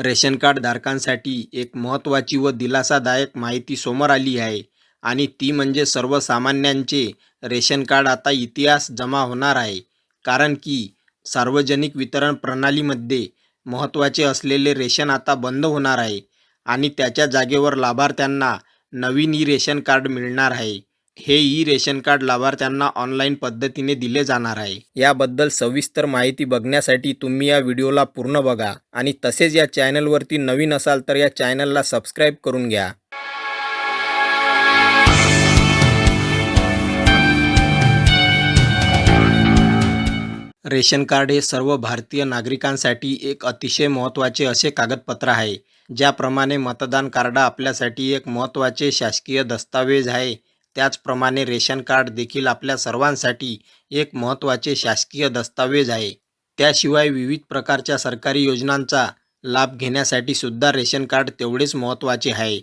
Ration card धारकांसाठी एक महत्त्वाची व दिलासादायक माहिती समोर आली आहे आणि ती म्हणजे सर्वसामान्यांचे रेशन कार्ड आता इतिहास जमा होणार आहे. कारण की सार्वजनिक वितरण प्रणालीमध्ये महत्त्वाचे असलेले रेशन आता बंद होणार आहे आणि त्याच्या जागेवर लाभार्थ्यांना नवीन ई रेशन कार्ड मिळणार आहे. हे ई रेशन कार्ड लाभार्थ्यांना ऑनलाईन पद्धतीने दिले जाणार आहे. याबद्दल सविस्तर माहिती बघण्यासाठी तुम्ही या व्हिडिओला पूर्ण बघा आणि तसेच या चॅनलवरती नवीन असाल तर या चॅनलला सबस्क्राईब करून घ्या. रेशन कार्ड हे सर्व भारतीय नागरिकांसाठी एक अतिशय महत्त्वाचे असे कागदपत्र आहे. ज्याप्रमाणे मतदान कार्ड आपल्यासाठी एक महत्त्वाचे शासकीय दस्तावेज आहे. त्याचप्रमाणे रेशन कार्ड देखील आपल्या सर्वांसाठी एक महत्त्वाचे शासकीय दस्तावेज आहे. त्याशिवाय विविध प्रकारच्या सरकारी योजनांचा लाभ घेण्यासाठी सुद्धा रेशन कार्ड तेवढेच महत्त्वाचे आहे.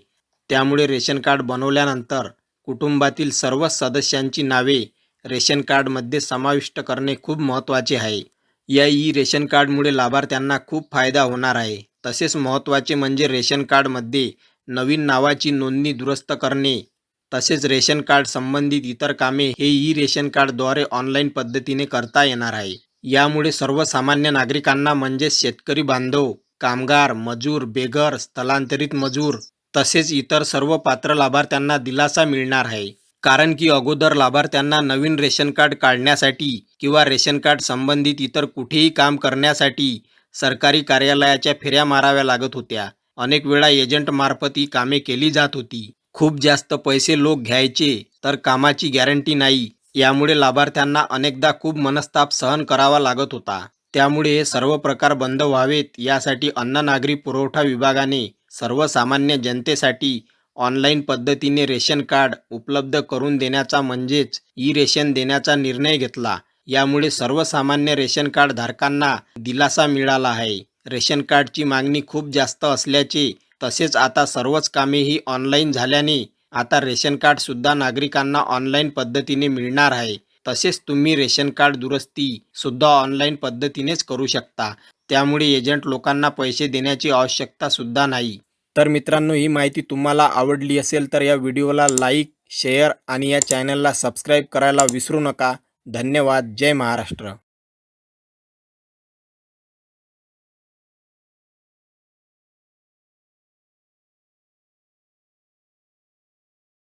त्यामुळे रेशन कार्ड बनवल्यानंतर कुटुंबातील सर्वच सदस्यांची नावे रेशन कार्डमध्ये समाविष्ट करणे खूप महत्त्वाचे आहे. या ई रेशन कार्डमुळे लाभार्थ्यांना खूप फायदा होणार आहे. तसेच महत्त्वाचे म्हणजे रेशन कार्डमध्ये नवीन नावाची नोंदणी दुरुस्त करणे तसेच रेशन कार्ड संबंधित इतर कामे हे ई रेशन कार्डद्वारे ऑनलाईन पद्धतीने करता येणार आहे. यामुळे सर्वसामान्य नागरिकांना म्हणजेच शेतकरी बांधव कामगार मजूर बेघर स्थलांतरित मजूर तसेच इतर सर्व पात्र लाभार्थ्यांना दिलासा मिळणार आहे. कारण की अगोदर लाभार्थ्यांना नवीन रेशन कार्ड काढण्यासाठी किंवा रेशन कार्ड संबंधित इतर कुठेही काम करण्यासाठी सरकारी कार्यालयाच्या फेऱ्या माराव्या लागत होत्या. अनेक वेळा एजंटमार्फत ही कामे केली जात होती. खूप जास्त पैसे लोक घ्यायचे तर कामाची गॅरंटी नाही. यामुळे लाभार्थ्यांना अनेकदा खूप मनस्ताप सहन करावा लागत होता. त्यामुळे हे सर्व प्रकार बंद व्हावेत यासाठी अन्न नागरी पुरवठा विभागाने सर्वसामान्य जनतेसाठी ऑनलाईन पद्धतीने रेशन कार्ड उपलब्ध करून देण्याचा म्हणजेच ई रेशन देण्याचा निर्णय घेतला. यामुळे सर्वसामान्य रेशन कार्ड धारकांना दिलासा मिळाला आहे. रेशन कार्डची मागणी खूप जास्त असल्याचे तसेच आता सर्वच कामे ही ऑनलाईन झाल्याने आता रेशन कार्ड सुद्धा नागरिकांना ऑनलाईन पद्धतीने मिळणार आहे. तसेच तुम्ही रेशन कार्ड दुरुस्ती सुद्धा ऑनलाईन पद्धतीनेच करू शकता. त्यामुळे एजंट लोकांना पैसे देण्याची आवश्यकता सुद्धा नाही. तर मित्रांनो ही माहिती तुम्हाला आवडली असेल तर या व्हिडिओला लाईक शेअर आणि या चॅनलला सबस्क्राईब करायला विसरू नका. धन्यवाद. जय महाराष्ट्र.